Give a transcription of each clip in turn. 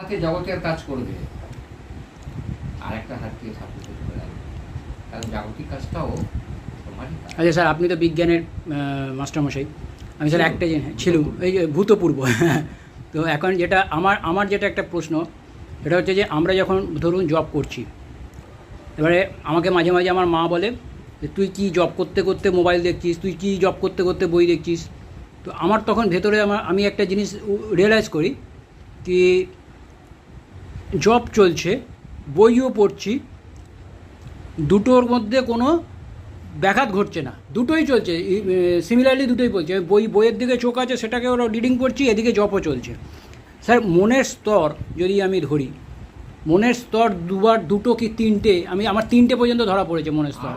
হাতে জগতের কাজ করবে। আর একটা হাত দিয়ে ঠাকুর ধরে রাখবে কারণ জাগতিক কাজটাও তোমারই আচ্ছা স্যার আপনি তো বিজ্ঞানের মাস্টারমশাই। আমি স্যার একটা ছিল এই যে ভূতপূর্ব। তো এখন যেটা আমার আমার যেটা একটা প্রশ্ন সেটা হচ্ছে যে আমরা যখন ধরুন জব করছি এবারে আমাকে মাঝে মাঝে আমার মা বলে যে তুই কি জব করতে করতে মোবাইল দেখছিস? তুই কি জব করতে করতে বই দেখছিস? তো আমার তখন ভেতরে আমার আমি একটা জিনিস রিয়েলাইজ করি কি জব চলছে বইও পড়ছি দুটোর মধ্যে কোনো ব্যাঘাত ঘটছে না। দুটোই চলছে সিমিলারলি দুটোই বলছে। বই বইয়ের দিকে চোখ আছে সেটাকে ওরা রিডিং করছি এদিকে জপও চলছে। স্যার মনের স্তর যদি আমি ধরি মনের স্তর দুবার দুটো কি তিনটে? আমি আমার তিনটে পর্যন্ত ধরা পড়েছে মনের স্তর।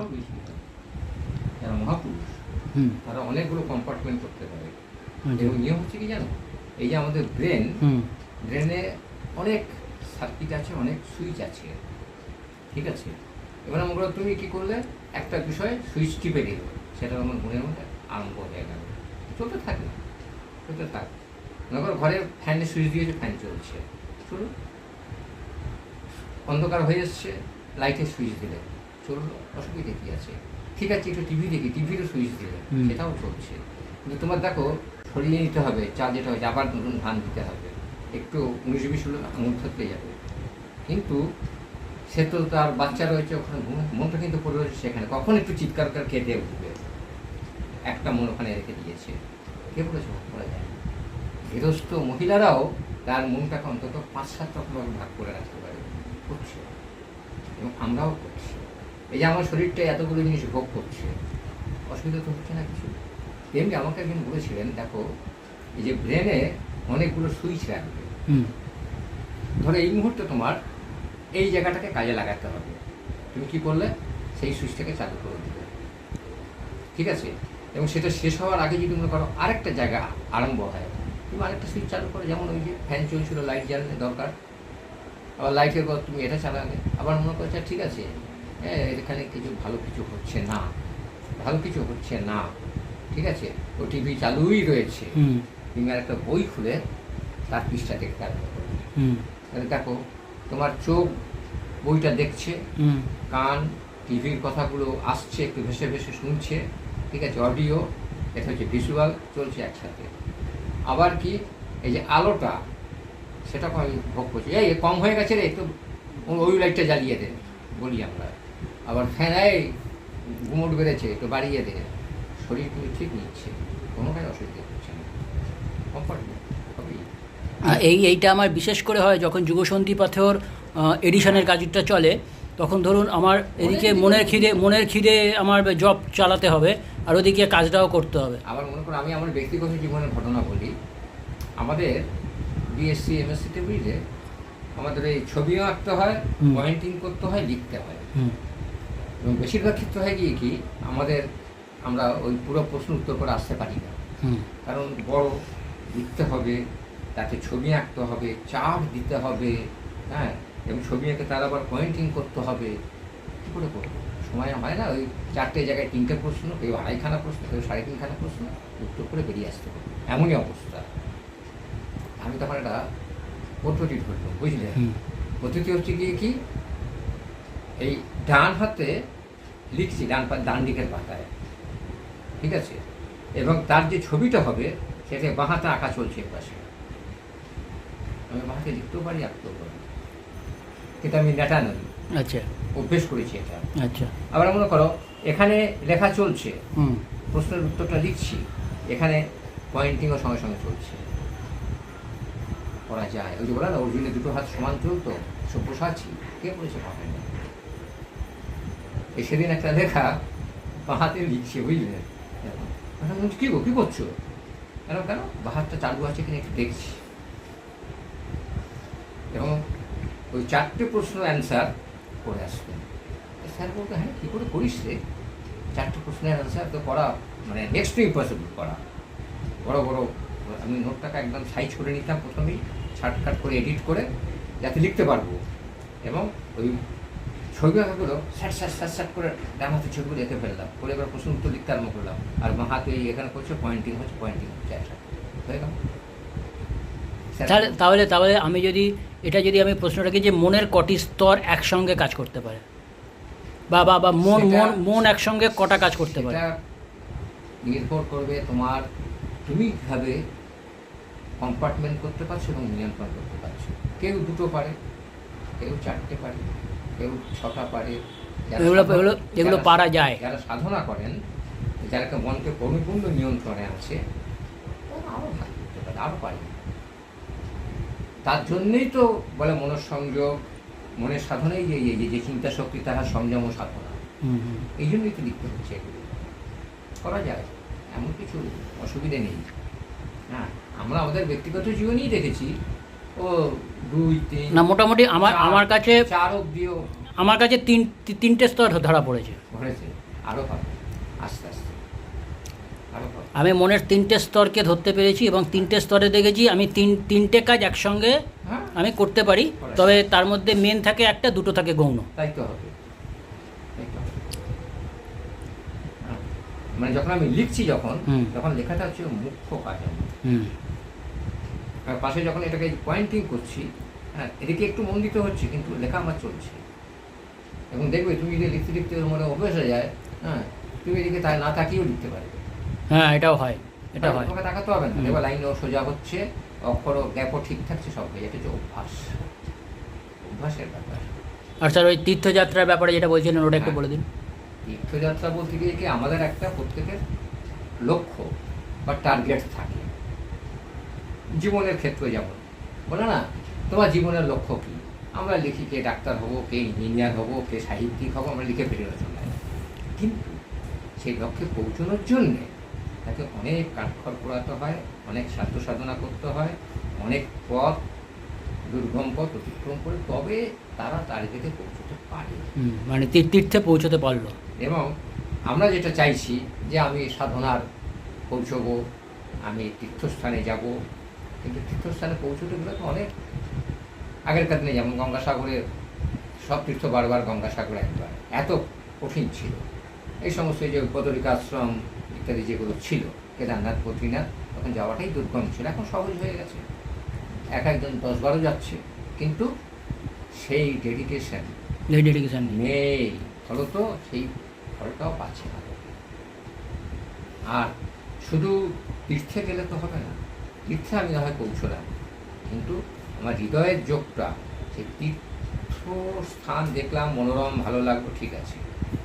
হুম। তারা অনেকগুলো কম্পার্টমেন্ট করতে পারে। আচ্ছা। এবং নিয়ম হচ্ছে কি জানো? এই যে আমাদের ব্রেন ব্রেনে অনেক সার্কিট আছে অনেক সুইচ আছে। ঠিক আছে? এবার করো তুমি কি করলে? একটা বিষয়ে সুইচ টিপে দিলে। সেটা আমার মনের মধ্যে আরম্ভ হয়ে গেল। চলতে থাকে না চলতে থাক। মনে করো ঘরে ফ্যানে সুইচ দিয়েছে ফ্যান চলছে। চলুন। অন্ধকার হয়ে এসছে লাইটের সুইচ দিলে। চলল অসুবিধা কী আছে? ঠিক আছে একটু টিভি দেখি। টিভিরও সুইচ দিলে। সেটাও চলছে। কিন্তু তোমার দেখো সরিয়ে নিতে হবে চাল যেটা হয়েছে আবার নতুন ধান দিতে হবে। একটু উনিশ বিশ হলে আঙুল থাকতে যাবে। কিন্তু সে তো তার বাচ্চা রয়েছে, ওখানে মনটা কিন্তু পড়ে রয়েছে সেখানে। কখন একটু চিৎকার করে কেঁদে উঠবে? একটা মন ওখানে রেখে দিয়েছে। কে বলেছে? করা যায়? গৃহস্থ মহিলারাও তার মনটাকে অন্তত পাঁচ সাত রকমভাবে ভাগ করে রাখতে পারে। করছে। এবং আমরাও করছি। এই যে আমার শরীরটা এতগুলো জিনিস ভোগ করছে। অসুবিধা তো হচ্ছে না কিছু? তেমনি আমাকে একদিন বলেছিলেন, দেখো, এই যে ব্রেনে অনেকগুলো সুইচ রাখবে। ধরো এই মুহূর্তে তোমার এই জায়গাটাকে কাজে লাগাতে হবে। তুমি কি করলে? সেই সুইচটাকে চালু করে দিলে। ঠিক আছে? এবং সেটা শেষ হওয়ার আগে যদি মনে করো আরেকটা জায়গা আরম্ভ হয় তুমি আরেকটা সুইচ চালু করো যেমন ওই যে ফ্যান চলছিল লাইট জ্বালানো দরকার। আবার লাইটের পর তুমি এটা চালালে। আবার মনে করছ ঠিক আছে। হ্যাঁ এখানে কিছু ভালো কিছু হচ্ছে না। ভালো কিছু হচ্ছে না। ঠিক আছে? ও টিভি চালুই রয়েছে। হুম। তুমি আর একটা বই খুলে তার পৃষ্ঠা দেখতে হুম। তাহলে দেখো তোমার চোখ বইটা দেখছে কান টিভির কথাগুলো আসছে একটু ভেসে ভেসে শুনছে ঠিক আছে অডিও এটা হচ্ছে ভিজুয়াল চলছে একসাথে। আবার কি এই যে আলোটা সেটাকে আমি ভোগ করছি। এই কম হয়ে গেছে রে একটু ওই লাইটটা জ্বালিয়ে দে বলি আমরা। আবার ফ্যান এই ঘুমট বেড়েছে একটু বাড়িয়ে দে। শরীর কিন্তু ঠিক নিচ্ছে কোনোটাই অসুবিধা হচ্ছে না। আর এই এইটা আমার বিশেষ করে হয় যখন যুগসন্ধি পাথর এডিশনের কাজটা চলে তখন ধরুন আমার এদিকে মনের খিদে মনের খিদে আমার জব চালাতে হবে আর ওদিকে কাজটাও করতে হবে। আবার মনে করো আমি আমার ব্যক্তিগত জীবনের ঘটনা বলি। আমাদের বিএসসি এমএসসিতে বুঝলে আমাদের এই ছবিও আঁকতে হয় পয়েন্টিং করতে হয় লিখতে হয়। এবং বেশিরভাগ ক্ষেত্রে হয় গিয়ে কি আমাদের আমরা ওই পুরো প্রশ্ন উত্তর করে আসতে পারি না। কারণ বড় লিখতে হবে তাতে ছবি আঁকতে হবে চাপ দিতে হবে হ্যাঁ? এবং ছবি এঁকে তার আবার পয়েন্টিং করতে হবে। কী করে করব? সময় হয় না ওই চারটে জায়গায় তিনটে প্রশ্ন কেউ আড়াইখানা প্রশ্ন কেউ সাড়ে তিনখানা প্রশ্ন উত্তর করে বেরিয়ে আসতে হবে। এমনই অবস্থা। আমি তখন একটা পদ্ধতি ধরলাম বুঝলে? পদ্ধতি হচ্ছে গিয়ে কি? এই ডান হাতে লিখছি ডান পা ডান দিকের পাতায়। ঠিক আছে? এবং তার যে ছবিটা হবে সেটা বাঁ হাতে আঁকা চলছে এর পাশে আমি বাঁ লিখতেও পারি আঁকতেও পারি। কিন্তু আমি নেটা নই। আচ্ছা। অভ্যেস করেছি এটা। আচ্ছা। আবার মনে করো এখানে লেখা চলছে হুম। প্রশ্নের উত্তরটা লিখছি এখানে পয়েন্টিংও সঙ্গে সঙ্গে চলছে। করা যায়। ওই যে বলা না অরিজিনে দুটো হাত সমান চলতো সব্যসাচী। কে বলেছে পাবে না এই সেদিন একটা লেখা বা হাতে লিখছে বুঝলে? এখন। বলছি, কি গো কি করছ? কেন কেন? বা হাতটা চালু আছে কিনা একটু দেখছি। এবং ওই চারটে প্রশ্ন অ্যান্সার করে আসবেন। স্যার বলতো হ্যাঁ কী করে করিস রে? চারটে প্রশ্নের অ্যান্সার তো করা মানে নেক্সট টু ইম্পসিবল করা। বড় বড়, আমি নোটটাকে একদম সাইজ করে নিতাম প্রথমেই ছাটকাট করে এডিট করে, যাতে লিখতে পারব। এবং ওই ছবি আঁকাগুলো স্যাট স্যাট স্যাট স্যাট করে ডান হাতে ছবিগুলো এঁকে ফেললাম। করে এবার প্রশ্ন উত্তর লিখতে আরম্ভ করলাম। আর বাঁ হাতে এখানে করছে পয়েন্টিং হচ্ছে পয়েন্টিং হচ্ছে, একটা। হয়ে গেল। তাহলে তাহলে আমি যদি এটা যদি আমি প্রশ্ন রাখি যে মনের কটি স্তর একসঙ্গে কাজ করতে পারে? বা বা বা মন মন মন একসঙ্গে কটা কাজ করতে পারে? নির্ভর করবে তোমার তুমি কীভাবে কম্পার্টমেন্ট করতে পারছ এবং নিয়ন্ত্রণ করতে পারছ। কেউ দুটো পারে কেউ চারটে পারে কেউ ছটা পারে। যারা এগুলো এগুলো এগুলো পারা যায়। যারা সাধনা করেন যারা মনকে পরিপূর্ণ নিয়ন্ত্রণে আছে আরও ভালো করতে পারে আরও পারে। তার জন্যই তো বলে মনঃসংযোগ মনের সাধনাই যে এই যে- চিন্তা শক্তি তাহার সংযম ও সাধনা। হুম, হুম। এই জন্যই তো লিখতে হচ্ছে এগুলো। করা যায় এমন কিছু অসুবিধে নেই। হ্যাঁ আমরা আমাদের ব্যক্তিগত জীবনেই দেখেছি ও দুই তিন না মোটামুটি আমার আমার কাছে চার অব্দিও আমার কাছে তিন তিনটে স্তর ধরা পড়েছে। ঘটেছে আরও পাবে আস্তে আস্তে। আমি মনের তিনটে স্তরকে ধরতে পেরেছি এবং তিনটে স্তরে দেখেছি আমি তিন তিনটে কাজ একসঙ্গে হ্যাঁ। আমি করতে পারি তবে তার মধ্যে মেন থাকে একটা দুটো থাকে গৌণ। তাই তো হবে। হ্যাঁ। মানে যখন আমি লিখছি যখন তখন লেখাটা হচ্ছে মুখ্য কাজ আমার পাশে যখন এটাকে পয়েন্টিং করছি হ্যাঁ এদিকে একটু মন দিতে হচ্ছে কিন্তু লেখা আমার চলছে। এবং দেখবে তুমি যদি লিখতে লিখতে মনে অভ্যেস হয়ে যায় হ্যাঁ তুমি এদিকে তাই না তাকিয়েও লিখতে পারবে। হ্যাঁ এটাও হয় এটা হয় তোমাকে তাকাতে হবে না। এবার লাইনও সোজা হচ্ছে অক্ষরও গ্যাপও ঠিক থাকছে সব হয়ে এটা হচ্ছে অভ্যাস। অভ্যাসের ব্যাপার। আর স্যার ওই তীর্থযাত্রার ব্যাপারে যেটা বলছিলেন ওটা একটু হ্যাঁ। বলে দিন। তীর্থযাত্রা বলতে গিয়ে কি আমাদের একটা প্রত্যেকের লক্ষ্য বা টার্গেট থাকে। জীবনের ক্ষেত্রে যেমন বলে না? তোমার জীবনের লক্ষ্য কি? আমরা লিখি কে ডাক্তার হব কে ইঞ্জিনিয়ার হব কে সাহিত্যিক হব আমরা লিখে রচনায় কিন্তু সেই লক্ষ্যে পৌঁছানোর জন্যে তাকে অনেক কাঠখড় পোড়াতে হয় অনেক সাধ্য সাধনা করতে হয় অনেক পথ দুর্গম পথ অতিক্রম করে তবে তারা টার্গেটে পৌঁছতে পারে। মানে তীর- তীর্থে পৌঁছতে পারল। এবং আমরা যেটা চাইছি যে আমি সাধনার পৌঁছবো আমি তীর্থস্থানে যাব। কিন্তু তীর্থস্থানে পৌঁছতে গেলে তো অনেক আগেরকার দিনে যেমন গঙ্গাসাগরের সব তীর্থ বারবার গঙ্গাসাগর একবার এত কঠিন ছিল। এই সমস্ত যে বদরিকা আশ্রম ইত্যাদি যেগুলো ছিল কেদারনাথ বদ্রীনাথ তখন যাওয়াটাই দুর্গম ছিল এখন সহজ হয়ে গেছে। এক একজন দশ বারো যাচ্ছে কিন্তু সেই ডেডিকেশন ডেডিকেশন নেই। ফলত সেই ফলটাও পাচ্ছে না। আর শুধু তীর্থে গেলে তো হবে না তীর্থে আমি না হয় পৌঁছলাম কিন্তু আমার হৃদয়ের যোগটা সেই তীর্থ স্থান দেখলাম মনোরম ভালো লাগল ঠিক আছে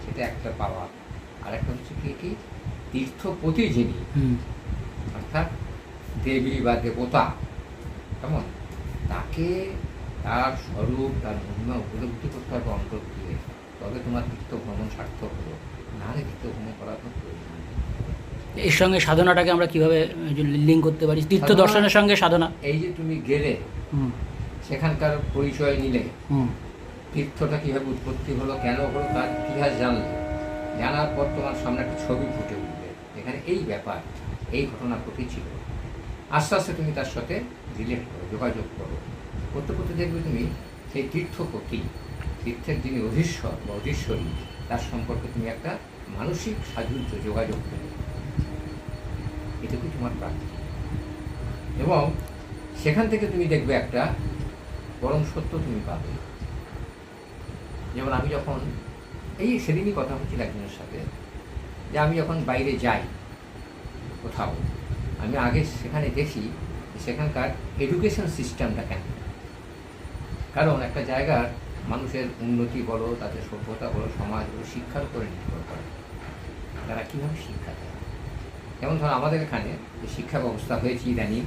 সেটা একটা পাওয়া। আর একটা হচ্ছে কি কি? তীর্থপতি যিনি অর্থাৎ দেবী বা দেবতা কেমন? তাকে তার স্বরূপ তার মহিমা উপলব্ধি করতে হবে অন্তর দিয়ে। তবে তোমার তীর্থ ভ্রমণ সার্থক হলো। নাহলে তীর্থ ভ্রমণ করার তো প্রয়োজন এর সঙ্গে সাধনাটাকে আমরা কীভাবে লিঙ্ক করতে পারি? তীর্থ দর্শনের সঙ্গে সাধনা। এই যে তুমি গেলে সেখানকার পরিচয় নিলে তীর্থটা কীভাবে উৎপত্তি হলো কেন হলো তার ইতিহাস জানলে জানার পর তোমার সামনে একটা ছবি ফুটে এখানে এই ব্যাপার, এই ঘটনা ঘটেছিল আস্তে আস্তে তুমি তার সাথে রিলেট করো, যোগাযোগ করো। করতে করতে দেখবে তুমি সেই তীর্থপতি, তীর্থের যিনি অধীশ্বর বা অধীশ্বরী, তার সম্পর্কে তুমি একটা মানসিক সাযুজ্য যোগাযোগ করবে এটুকুই তোমার প্রাপ্তি। এবং সেখান থেকে তুমি দেখবে একটা পরম সত্য তুমি পাবে। যেমন আমি যখন, এই সেদিনই কথা হচ্ছিল একজনের সাথে, যে আমি যখন বাইরে যাই কোথাও। আমি আগে সেখানে দেখি সেখানকার এডুকেশন সিস্টেমটা কেন কারণ একটা জায়গার মানুষের উন্নতি বলো, তাদের সভ্যতা বলো, সমাজ বলো, শিক্ষার উপরে নির্ভর করে। তারা কীভাবে শিক্ষা দেয়? যেমন ধর আমাদের এখানে যে শিক্ষা ব্যবস্থা হয়েছে ইদানিং,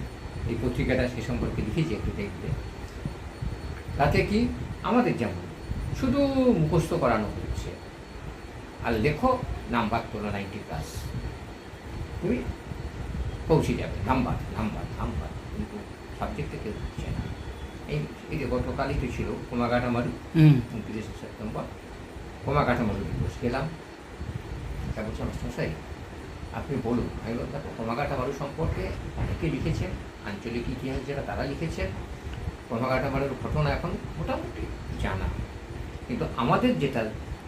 এই পত্রিকাটা সে সম্পর্কে লিখেছি একটু দেখবে তাতে কি আমাদের যেমন, শুধু মুখস্থ করানো হচ্ছে। আর লেখো নাম্বার তোলো নাইনটি প্লাস তুমি পৌঁছে যাবে নাম্বার নাম্বার নাম্বার কিন্তু সাবজেক্টে কেউ হচ্ছে না এই এই যে গতকালই তো ছিল কোমাঘাটামারু হুম। উনত্রিশে সেপ্টেম্বর। কোমাঘাটামারু দিবস গেলাম। তা বলছি মশাই আপনি বলুন আমি বললাম দেখো কোমাঘাটামারু সম্পর্কে অনেকে লিখেছেন আঞ্চলিক ইতিহাস যারা তারা লিখেছেন। কোমাঘাটামারুর ঘটনা এখন মোটামুটি জানা। কিন্তু আমাদের যেটা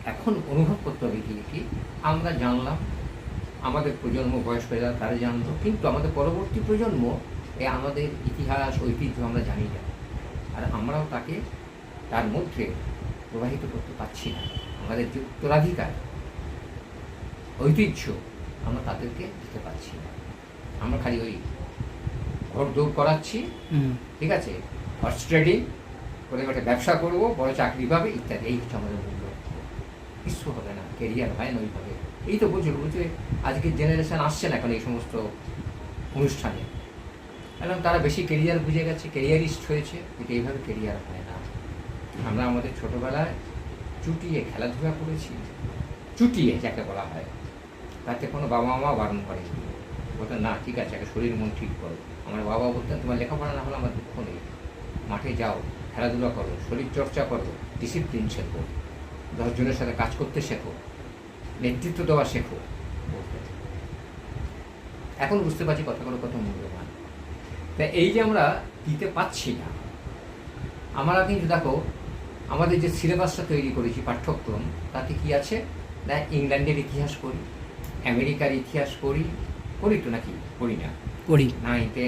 এখন অনুভব করতে হবে কি কি আমরা জানলাম আমাদের প্রজন্ম বয়স্ক যারা তারা জানলো কিন্তু আমাদের পরবর্তী প্রজন্ম এ আমাদের ইতিহাস ঐতিহ্য আমরা জানি না। আর আমরাও তাকে তার মধ্যে প্রবাহিত করতে পারছি না। আমাদের যে উত্তরাধিকার ঐতিহ্য আমরা তাদেরকে দিতে পারছি না। আমরা খালি ওই ঘর দৌড় করাচ্ছি ঠিক আছে? হর্স ট্রেডিং করে একটা ব্যবসা করব বড় চাকরি পাবে ইত্যাদি। এই হচ্ছে আমাদের মূল্য কিছু হবে না কেরিয়ার হয় না ওইভাবে। এই তো বুঝলো বুঝবে আজকের জেনারেশান আসছে না এখন এই সমস্ত অনুষ্ঠানে। এবং তারা বেশি কেরিয়ার বুঝে গেছে কেরিয়ারিস্ট হয়েছে, কিন্তু এইভাবে কেরিয়ার হয় না। আমরা আমাদের ছোটোবেলায় চুটিয়ে খেলাধুলা করেছি, চুটিয়ে যাকে বলা হয়। তাতে কোনো বাবা মা বারণ করে বলতেন না, ঠিক আছে, আগে শরীর মন ঠিক করো। আমার বাবা বলতেন, তোমার লেখাপড়া না হলে আমার দুঃখ নেই। মাঠে যাও, খেলাধুলা করো শরীর চর্চা করো ডিসিপ্লিন শেখো। দশজনের সাথে কাজ করতে শেখো। নেতৃত্ব দেওয়া শেখো। এখন বুঝতে পারছি কথাগুলো কত মূল্যবান। তা এই যে আমরা দিতে পাচ্ছি না আমরা কিন্তু দেখো আমাদের যে সিলেবাসটা তৈরি করেছি পাঠ্যক্রম তাতে কি আছে? না ইংল্যান্ডের ইতিহাস পড়ি আমেরিকার ইতিহাস পড়ি পড়ি তো নাকি? পড়ি না। করি নাইতে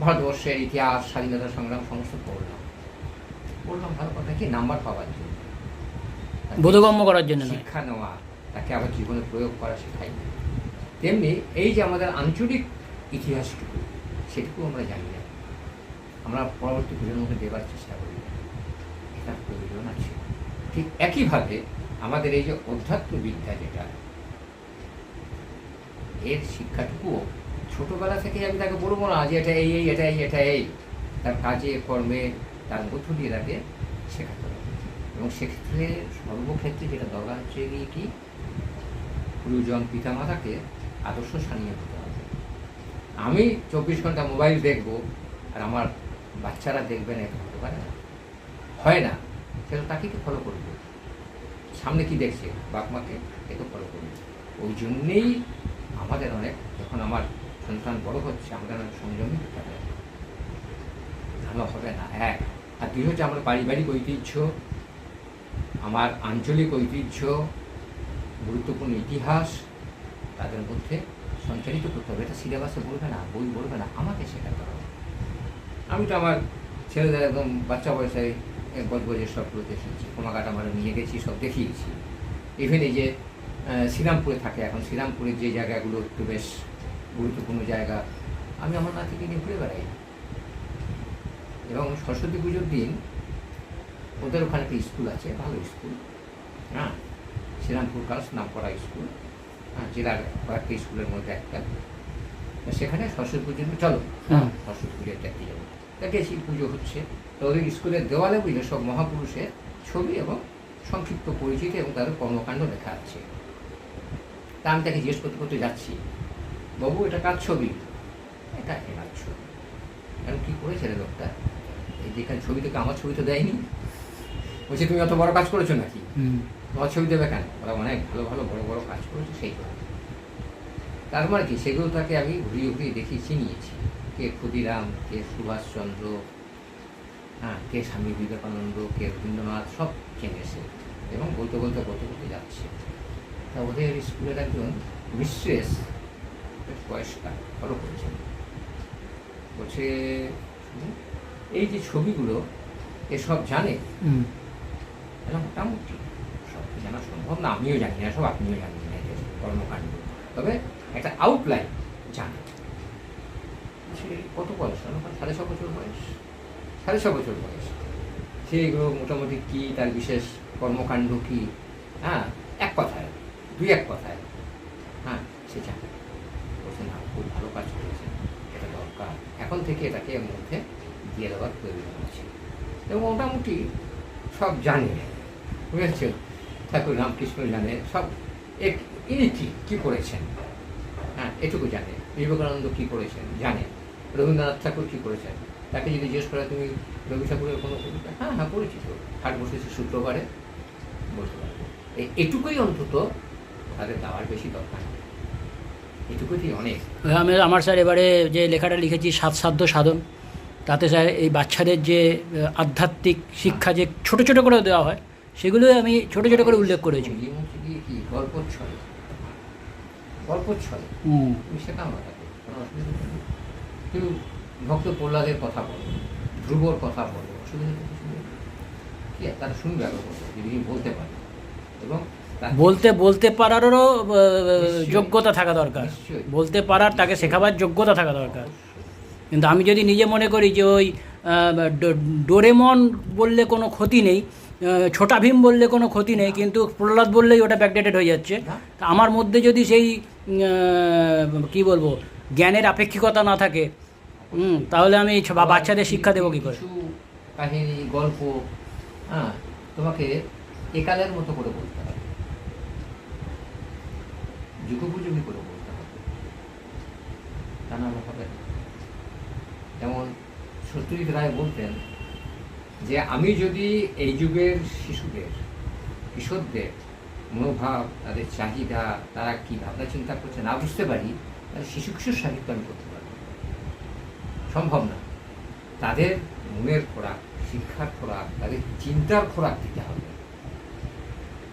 ভারতবর্ষের ইতিহাস স্বাধীনতা সংগ্রাম সমস্ত পড়লাম। পড়লাম ভালো কথা কি? নাম্বার পাওয়ার জন্য। বোধগম্য করার জন্য শিক্ষা নেওয়া তাকে আবার জীবনে প্রয়োগ করা শেখাই। তেমনি এই যে আমাদের আঞ্চলিক ইতিহাসটুকু, সেটুকু আমরা জানি না। আমরা পরবর্তী প্রজন্মকে দেবার চেষ্টা করি। এটা প্রয়োজন আছে। ঠিক একইভাবে আমাদের এই যে অধ্যাত্ম বিদ্যা যেটা, এর শিক্ষাটুকুও ছোটবেলা থেকে আমি তাকে বলব না যে এটা এই এই, এটা এই এটা এই। তার কাজে, কর্মে, তার মধ্য দিয়ে তাকে শেখাতে এবং সেক্ষেত্রে সর্বক্ষেত্রে যেটা দরকার হচ্ছে গিয়ে কি? গুরুজন পিতামাতাকে আদর্শ সানিয়ে দিতে হবে। আমি চব্বিশ ঘণ্টা মোবাইল দেখব আর আমার বাচ্চারা দেখবে না, এটা হতে পারে না। হয় না, সেটা তাকে কি ফলো করবে। সামনে কি দেখছে? বাপ মাকে একে ফলো করবে। ওই জন্যেই আমাদের অনেক, যখন আমার সন্তান বড় হচ্ছে, আমাদের অনেক সংযমী হতে হবে। ভালো হবে না, এক। আর দুই হচ্ছে আমার পারিবারিক ঐতিহ্য আমার আঞ্চলিক ঐতিহ্য, গুরুত্বপূর্ণ ইতিহাস, তাদের মধ্যে সঞ্চারিত করতে হবে। এটা সিলেবাসে বলবে না, বই বলবে না, আমাকে শেখাতে হবে। আমি তো আমার ছেলেদের একদম বাচ্চা বয়সে এক বজবজের সবগুলো দেখেছি কোমাকাটা আমরা নিয়ে গেছি, সব দেখিয়েছি। ইভেন এই যে শ্রীরামপুরে থাকে, এখন শ্রীরামপুরের যে জায়গাগুলো একটু বেশ গুরুত্বপূর্ণ জায়গা, আমি আমার নাতিকে নিয়ে ঘুরে বেড়াই। এবং সরস্বতী পুজোর দিন ওদের ওখানে একটা স্কুল আছে ভালো স্কুল। হ্যাঁ? শ্রীরামপুর গার্লস নাম করা স্কুল। হ্যাঁ জেলার কয়েকটা স্কুলের মধ্যে একটা। সেখানে সরস্বতী দিন চলো হুম। সরস্বতী পুজোর দেখতে যাব। গেছি পুজো হচ্ছে। তো ওদের স্কুলের দেওয়ালে বুঝলে সব মহাপুরুষের ছবি এবং সংক্ষিপ্ত পরিচিতি এবং তাদের কর্মকাণ্ড লেখা আছে। তা আমি তাকে জিজ্ঞেস করতে করতে যাচ্ছি বাবু এটা কার ছবি? এটা এনার ছবি। এখন কী করেছে রে লোকটা? এই যেখানে ছবি থেকে আমার ছবি তো দেয়নি। বলছে তুমি অত বড় কাজ করেছ নাকি? হুম। তোমার ছবি দেবে কেন? ওরা অনেক ভালো ভালো বড় বড় কাজ করেছে সেই তার মানে কি? সেগুলো তাকে আমি ঘুরিয়ে ঘুরিয়ে দেখি চিনিয়েছি। কে ক্ষুদিরাম কে সুভাষচন্দ্র হ্যাঁ কে স্বামী বিবেকানন্দ কে রবীন্দ্রনাথ সব চেনেছে এবং বলতে বলতে বলতে বলতে যাচ্ছে। তা ওদের স্কুলের একজন মিস্ট্রেস বেশ বয়স্কা ফলো করেছেন। বলছে এই যে ছবিগুলো এসব জানে? এটা মোটামুটি সব জানা সম্ভব না আমিও জানি না সব আপনিও জানেন না এদের কর্মকাণ্ড তবে একটা আউটলাইন জানে সে কত বয়স? সাড়ে ছ বছর বয়স সাড়ে ছ বছর বয়স সে এগুলো মোটামুটি কী, তার বিশেষ কর্মকাণ্ড কী? হ্যাঁ এক কথায় দুই এক কথায় হ্যাঁ সে জানে বলছে না খুব ভালো কাজ করেছে এটা দরকার। এখন থেকে এটাকে এর মধ্যে দিয়ে দেওয়ার প্রয়োজন আছে এবং মোটামুটি সব জানে। বুঝেছ? ঠাকুর রামকৃষ্ণ জানে সব। এক ইনি কী কী করেছেন? হ্যাঁ এটুকু জানে। বিবেকানন্দ কী করেছেন? জানে। রবীন্দ্রনাথ ঠাকুর কী করেছেন? তাকে যদি জিজ্ঞেস করে, তুমি রবি ঠাকুরের কোনো কবিতা? হ্যাঁ হ্যাঁ পড়েছি তো। হাট বসেছি শুক্রবারে। বলতে পারব। এটুকুই অন্তত তাদের দেওয়ার বেশি দরকার অনেক। আমি আমার স্যার এবারে যে লেখাটা লিখেছি, সাত সাধ্য সাধন, তাতে স্যার এই বাচ্চাদের যে, আধ্যাত্মিক শিক্ষা যে ছোট ছোট করে দেওয়া হয় সেগুলো আমি ছোট ছোট করে উল্লেখ করেছি। গল্প গল্প তুমি শেখাও না কিন্তু ভক্ত প্রহ্লাদের কথা বলো ধ্রুবর কথা বলো অসুবিধা কি তারা শুনবে আরও যদি বলতে পারো। এবং বলতে বলতে পারারও যোগ্যতা থাকা দরকার। বলতে পারার তাকে শেখাবার যোগ্যতা থাকা দরকার। কিন্তু আমি যদি নিজে মনে করি যে ওই ডোরেমন বললে কোনো ক্ষতি নেই ছোটা ভীম বললে কোনো ক্ষতি নেই কিন্তু প্রহ্লাদ বললেই ওটা ব্যাকডেটেড হয়ে যাচ্ছে। তা আমার মধ্যে যদি সেই কি বলব জ্ঞানের আপেক্ষিকতা না থাকে হুম, তাহলে আমি বাচ্চাদের শিক্ষা দেবো কী করে? কাহিনী গল্প হ্যাঁ তোমাকে একালের মতো করে বলতে হবে। যুগোপযোগী করে বলতে হবে। তা না হবে যেমন সত্যজিৎ রায় বলতেন যে আমি যদি এই যুগের শিশুদের, কিশোরদের মনোভাব, তাদের চাহিদা, তারা কি ভাবনা চিন্তা করছে না বুঝতে পারি, তাহলে শিশু কিশোর সাহিত্য আমি করতে পারব। সম্ভব না। তাদের মনের খোরাক, শিক্ষার খোরাক, তাদের চিন্তার খোরাক দিতে হবে।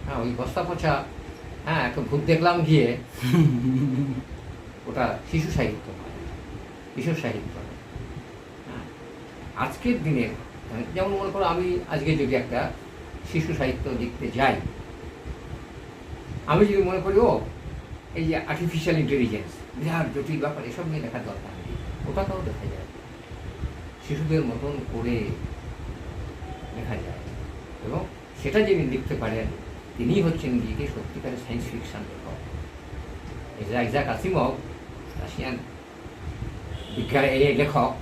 হ্যাঁ ওই বস্তা পচা হ্যাঁ একটা ভূত দেখলাম গিয়ে, ওটা শিশু সাহিত্য নয়, কিশোর সাহিত্য হ্যাঁ আজকের দিনের যেমন মনে করো আমি আজকে যদি একটা শিশু সাহিত্য লিখতে যাই, আমি যদি মনে করি, ও, এই যে আর্টিফিশিয়াল ইন্টেলিজেন্স বিরাট জটিল ব্যাপার, এসব নিয়ে লেখার দরকার নেই। ওটা ওটাকেও দেখা যায়। শিশুদের মতন করে লেখা যায়। এবং সেটা যিনি লিখতে পারেন, তিনিই হচ্ছেন গিয়ে সত্যিকারের সায়েন্স ফিকশন লেখক। ইজাক আসিমভ, রাশিয়ান বিজ্ঞান লেখক,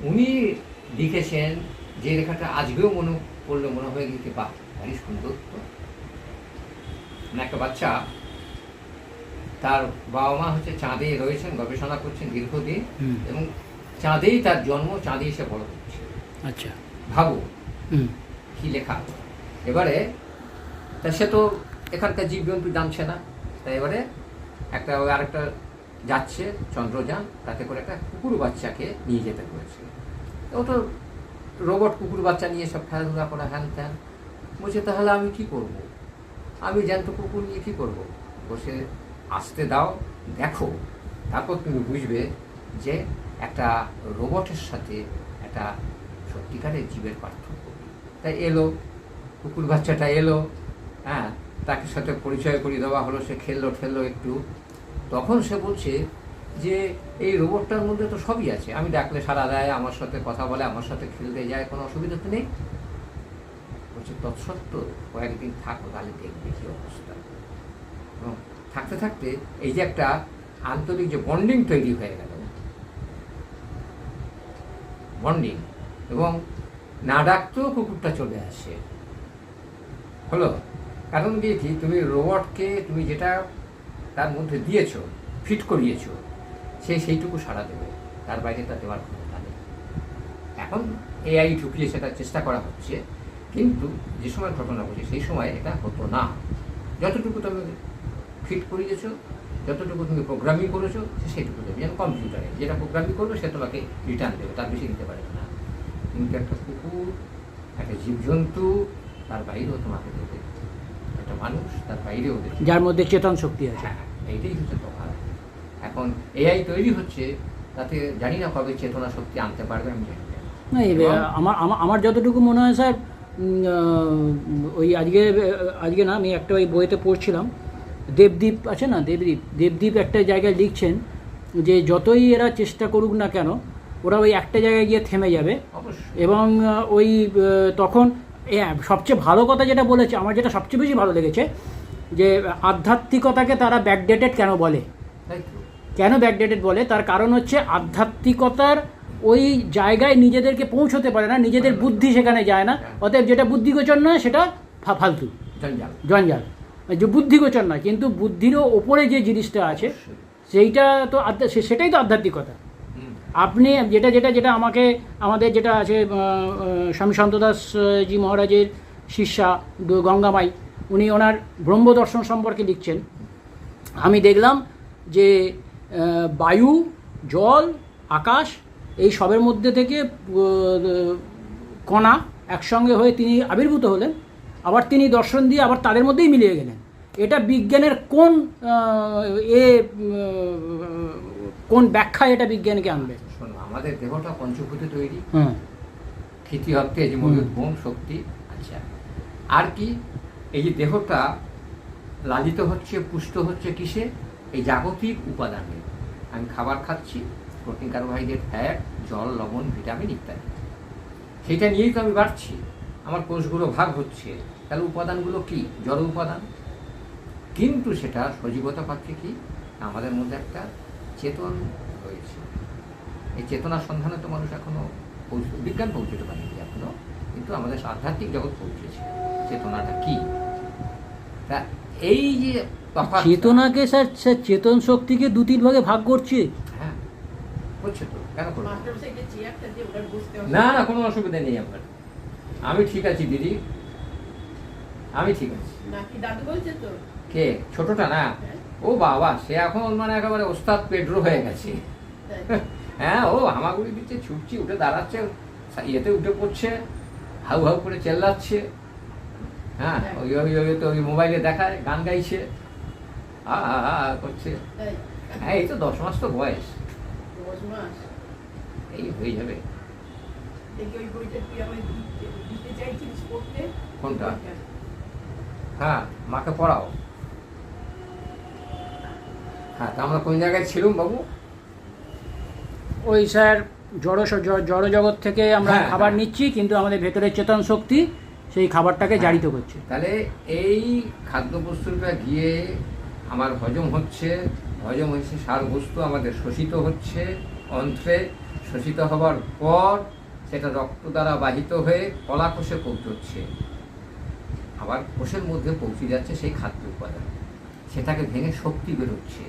উনি লিখেছেন যে লেখাটা আজকেও মনে পড়লে মনে হয়ে গেছে বা ভারী সুন্দর তো। মানে একটা বাচ্চা তার বাবা মা হচ্ছে চাঁদে রয়েছেন গবেষণা করছেন দীর্ঘদিন এবং চাঁদেই তার জন্ম চাঁদে এসে বড় হচ্ছে। আচ্ছা। ভাবো কি লেখা এবারে তা সে তো এখানকার জীবজন্তু জানছে না। তাই এবারে একটা আরেকটা যাচ্ছে চন্দ্রযান তাতে করে একটা কুকুর বাচ্চাকে নিয়ে যেতে করেছে। ও তো রোবট কুকুর বাচ্চা নিয়ে সব খেলাধুলা করা হ্যান ত্যান বলছে, তাহলে আমি কি করব। আমি জ্যান্ত কুকুর নিয়ে কি করব। বসে আসতে দাও, দেখো তারপর তুমি বুঝবে যে একটা রোবটের সাথে একটা সত্যিকারের জীবের পার্থক্য তাই এলো, কুকুর বাচ্চাটা এলো হ্যাঁ তাকে সাথে পরিচয় করিয়ে দেওয়া হলো, সে খেললো, ঠেললো একটু তখন সে বলছে যে এই রোবটটার মধ্যে তো সবই আছে। আমি ডাকলে সারা দেয়, আমার সাথে কথা বলে, আমার সাথে খেলতে যায়, কোনো অসুবিধা তো নেই। বলছে তৎসত্ত্বেও কয়েকদিন থাকো, তাহলে দেখবে কি অবস্থা। এবং থাকতে থাকতে এই যে একটা আন্তরিক যে বন্ডিং তৈরি হয়ে গেল বন্ডিং এবং না ডাকতেও কুকুরটা চলে আসে। হলো? কারণ কি তুমি রোবটকে তুমি যেটা তার মধ্যে দিয়েছ ফিট করিয়েছো সে সেইটুকু সাড়া দেবে তার বাইরে তা দেওয়ার ক্ষমতা নেই। এখন এআই ঢুকিয়ে সেটা চেষ্টা করা হচ্ছে কিন্তু যে সময় ঘটনা বলছে সেই সময় এটা হতো না। যতটুকু তুমি ফিট করিয়েছো যতটুকু তুমি প্রোগ্রামিং করেছ সে সেইটুকু দেবে যেন কম্পিউটারে যেটা প্রোগ্রামিং করবে সে তোমাকে রিটার্ন দেবে তার বেশি দিতে পারবে না। কিন্তু একটা কুকুর একটা জীবজন্তু তার বাইরেও তোমাকে দেবে। একটা মানুষ তার বাইরেও দেবে। যার মধ্যে চেতন শক্তি আছে। হ্যাঁ এইটাই হচ্ছে এখন এআই তৈরি হচ্ছে তাতে জানি না কবে চেতনা শক্তি আনতে পারবে আমি জানি না। আমার আমার যতটুকু মনে হয় স্যার ওই আজকে আজকে না আমি একটা ওই বইতে পড়ছিলাম দেবদ্বীপ আছে না দেবদ্বীপ দেবদ্বীপ একটা জায়গায় লিখছেন যে যতই এরা চেষ্টা করুক না কেন ওরা ওই একটা জায়গায় গিয়ে থেমে যাবে। এবং ওই তখন সবচেয়ে ভালো কথা যেটা বলেছে আমার যেটা সবচেয়ে বেশি ভালো লেগেছে যে আধ্যাত্মিকতাকে তারা ব্যাকডেটেড কেন বলে? কেন ব্যাকডেটেড বলে? তার কারণ হচ্ছে আধ্যাত্মিকতার ওই জায়গায় নিজেদেরকে পৌঁছতে পারে না নিজেদের বুদ্ধি সেখানে যায় না। অতএব যেটা বুদ্ধিগোচর নয় সেটা ফালতু। জঞ্জাল। যে বুদ্ধিগোচর নয় কিন্তু বুদ্ধিরও ওপরে যে জিনিসটা আছে সেইটা তো সেটাই তো আধ্যাত্মিকতা। আপনি যেটা যেটা যেটা আমাকে আমাদের যেটা আছে স্বামী সন্তদাস আহ, জি মহারাজের শিষ্যা গঙ্গামাই উনি ওনার ব্রহ্মদর্শন সম্পর্কে লিখছেন। আমি দেখলাম যে বায়ু জল আকাশ এই সবের মধ্যে থেকে কণা একসঙ্গে হয়ে তিনি আবির্ভূত হলেন। আবার তিনি দর্শন দিয়ে আবার তাদের মধ্যেই মিলিয়ে গেলেন। এটা বিজ্ঞানের কোন এ কোন ব্যাখ্যা এটা বিজ্ঞানকে আনবে? শোনো আমাদের দেহটা পঞ্চভূতে তৈরি। ক্ষিতি হত্যে যে মজুদ। গুণ শক্তি আচ্ছা। আর কি এই যে দেহটা লালিত হচ্ছে পুষ্ট হচ্ছে কিসে? এই জাগতিক উপাদানে। আমি খাবার খাচ্ছি, প্রোটিন, কার্বোহাইড্রেট, ফ্যাট, জল, লবণ, ভিটামিন ইত্যাদি। সেটা নিয়েই তো আমি বাড়ছি। আমার কোষগুলো ভাগ হচ্ছে। তাহলে উপাদানগুলো কি? জড় উপাদান। কিন্তু সেটা সজীবতা পাচ্ছে কি? আমাদের মধ্যে একটা চেতন রয়েছে। এই চেতনার সন্ধানে তো মানুষ এখনও পৌঁছ- বিজ্ঞান পৌঁছতে পারেনি এখনও কিন্তু আমাদের আধ্যাত্মিক জগৎ পৌঁছেছে। চেতনাটা কি? তা এই যে চেতনাকে স্যার স্যার চেতন শক্তিকে দু তিন ভাগে ভাগ করছে। হ্যাঁ করছে তো কেন না? না না কোনো অসুবিধা নেই আপনার আমি ঠিক আছি দিদি। আমি ঠিক আছি। নাকি দাদু বলছে তো? কে? ছোটটা না? হ্যাঁ, ও বাবা সে এখন মানে একেবারে ওস্তাদ পেড্রো হয়ে গেছে। হ্যাঁ ও হামাগুড়ি দিচ্ছে ছুটছি উঠে দাঁড়াচ্ছে ইয়েতে উঠে পড়ছে হাউ হাউ করে চেল্লাচ্ছে। হ্যাঁ ওই ওই ওই তো ওই মোবাইলে দেখায় গান গাইছে। আ আ আ আ করছে। হ্যাঁ এই তো দশ মাস তো বয়স। এই হয়ে যাবে। কোনটা? হ্যাঁ মাকে পড়াও। হ্যাঁ তা আমরা কোন জায়গায় ছিলাম বাবু? ওই স্যার জড় জড় জগৎ থেকে আমরা হ্যাঁ, খাবার হ্যাঁ। নিচ্ছি কিন্তু আমাদের ভেতরের চেতন শক্তি সেই খাবারটাকে হ্যাঁ। জারিত করছে। তাহলে এই খাদ্যবস্তুটা গিয়ে আমার হজম হচ্ছে হজম হচ্ছে সার বস্তু আমাদের শোষিত হচ্ছে অন্ত্রে। শোষিত হবার পর সেটা রক্ত দ্বারা বাহিত হয়ে কলা কোষে পৌঁছচ্ছে। আবার কোষের মধ্যে পৌঁছে যাচ্ছে সেই খাদ্য উপাদান। সেটাকে ভেঙে শক্তি বেরোচ্ছে।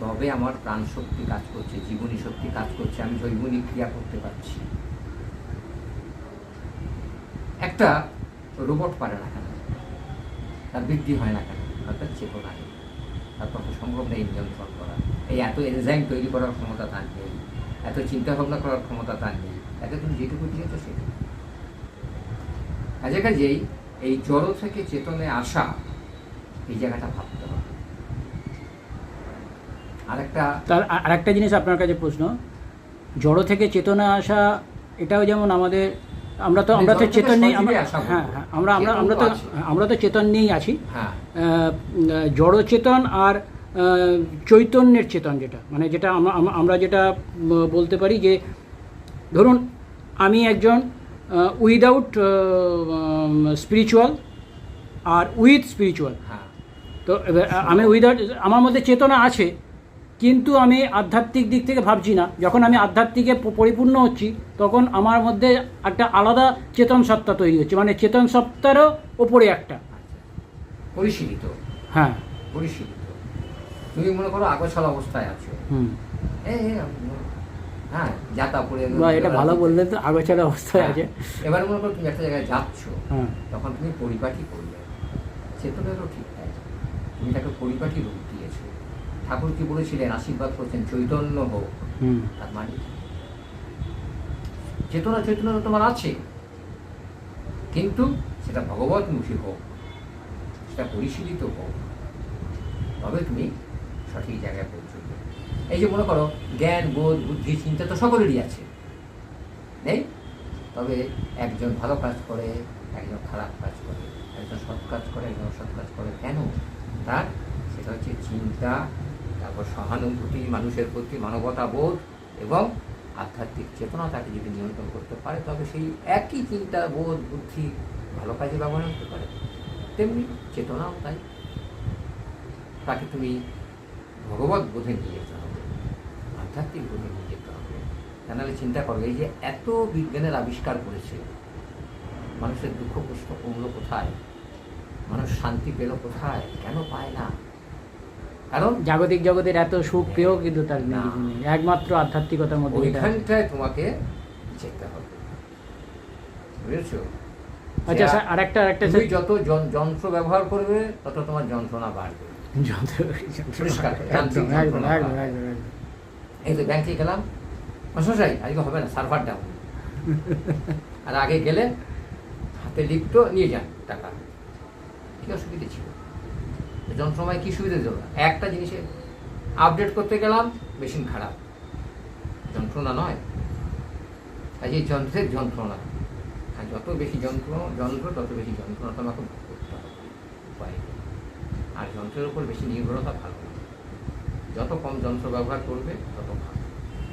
তবে আমার প্রাণ শক্তি কাজ করছে জীবনী শক্তি কাজ করছে আমি জৈবনিক ক্রিয়া করতে পারছি। একটা রোবট পারে না কেন? তার বৃদ্ধি হয় না কেন? অর্থাৎ চেতনা নেই তার পক্ষে সম্ভব নেই নিয়ন্ত্রণ করা। এই এত এনজাইম তৈরি করার ক্ষমতা তার নেই। এত চিন্তা ভাবনা করার ক্ষমতা তার নেই। তাকে তুমি যেটুকু দিয়েছ সেটুকু। কাজে কাজেই এই জড় থেকে চেতনে আসা, এই জায়গাটা ভাবতে হবে। আরেকটা তার আর- আরেকটা জিনিস আপনার কাছে প্রশ্ন। জড় থেকে চেতনা আসা, এটাও যেমন আমাদের আমরা তো আমরা তো চেতন নেই। হ্যাঁ হ্যাঁ আমরা আমরা আমরা তো আমরা তো চেতন নিয়েই আছি। হ্যাঁ। জড় চেতন আর চৈতন্যের চেতন যেটা মানে যেটা আমরা যেটা বলতে পারি যে ধরুন আমি একজন উইদাউট স্পিরিচুয়াল আর উইথ স্পিরিচুয়াল তো আমি উইদাউট আমার মধ্যে চেতনা আছে কিন্তু আমি আধ্যাত্মিক দিক থেকে ভাবছি না। যখন আমি আধ্যাত্মিকে পরিপূর্ণ হচ্ছি তখন আমার মধ্যে একটা আলাদা চেতন সত্তা তৈরি হচ্ছে। মানে চেতন সত্তারও ওপরে একটা। পরিশীলিত। হ্যাঁ। পরিশীলিত। তুমি মনে করো আগোছাল অবস্থায় আছো। হুম। হ্যাঁ যাতা পড়ে এটা ভালো বললে তো আগোছাড়া অবস্থায় আছে। এবার মনে করো তুমি একটা জায়গায় যাচ্ছ হ্যাঁ। তখন তুমি পরিপাটি করলে। চেতনেরও ঠিক তাই। তুমি তাকে পরিপাটি রূপ দিয়েছ ঠাকুর কি বলেছিলেন আশীর্বাদ করছেন চৈতন্য হোক তার মানে চেতনা চৈতন্য তোমার আছে। কিন্তু সেটা ভগবতমুখী হোক সেটা পরিশীলিত হোক তবে তুমি সঠিক জায়গায় পৌঁছবে। এই যে মনে করো জ্ঞান বোধ বুদ্ধি চিন্তা তো সকলেরই আছে। নেই? তবে একজন ভালো কাজ করে একজন খারাপ কাজ করে একজন সৎ কাজ করে একজন অসৎ কাজ করে কেন? তার সেটা হচ্ছে চিন্তা তারপর সহানুভূতি মানুষের প্রতি মানবতা বোধ এবং আধ্যাত্মিক চেতনা তাকে যদি নিয়ন্ত্রণ করতে পারে, তবে সেই একই চিন্তা বোধ বুদ্ধি ভালো কাজে ব্যবহার করতে পারে। তেমনি চেতনাও তাই। তাকে তুমি ভগবত বোধে নিয়ে যেতে হবে, আধ্যাত্মিক বোধে নিয়ে যেতে হবে। তা নাহলে চিন্তা করো এই যে এত বিজ্ঞানের আবিষ্কার করেছে, মানুষের দুঃখ কষ্ট কমলো কোথায়? মানুষ শান্তি পেল কোথায়? কেন পায় না? কারণ জাগতিক জগতের এত সুখ পেয়েও কিন্তু তার নেই। একমাত্র আধ্যাত্মিকতার মধ্যে ওইখানটায় তোমাকে যেতে হবে। বুঝেছ? আচ্ছা স্যার আরেকটা আরেকটা তুমি যত যন- যন্ত্র ব্যবহার করবে তত তোমার যন্ত্রণা বাড়বে। এই তো ব্যাংকে গেলাম। মশাই আজকে হবে না সার্ভার ডাউন আর আগে গেলে হাতে লিখতো নিয়ে যান টাকা। কি অসুবিধা ছিল? যন্ত্রময় কী সুবিধা দিল একটা জিনিসে আপডেট করতে গেলাম মেশিন খারাপ। যন্ত্রণা নয়। কাজে যন্ত্রের যন্ত্রণা। আর যত বেশি যন্ত্র যন্ত্র, তত বেশি যন্ত্রণা তোমাকে ভোগ করতে হবে। উপায়। আর যন্ত্রের উপর বেশি নির্ভরতা ভালো যত কম যন্ত্র ব্যবহার করবে, তত ভালো।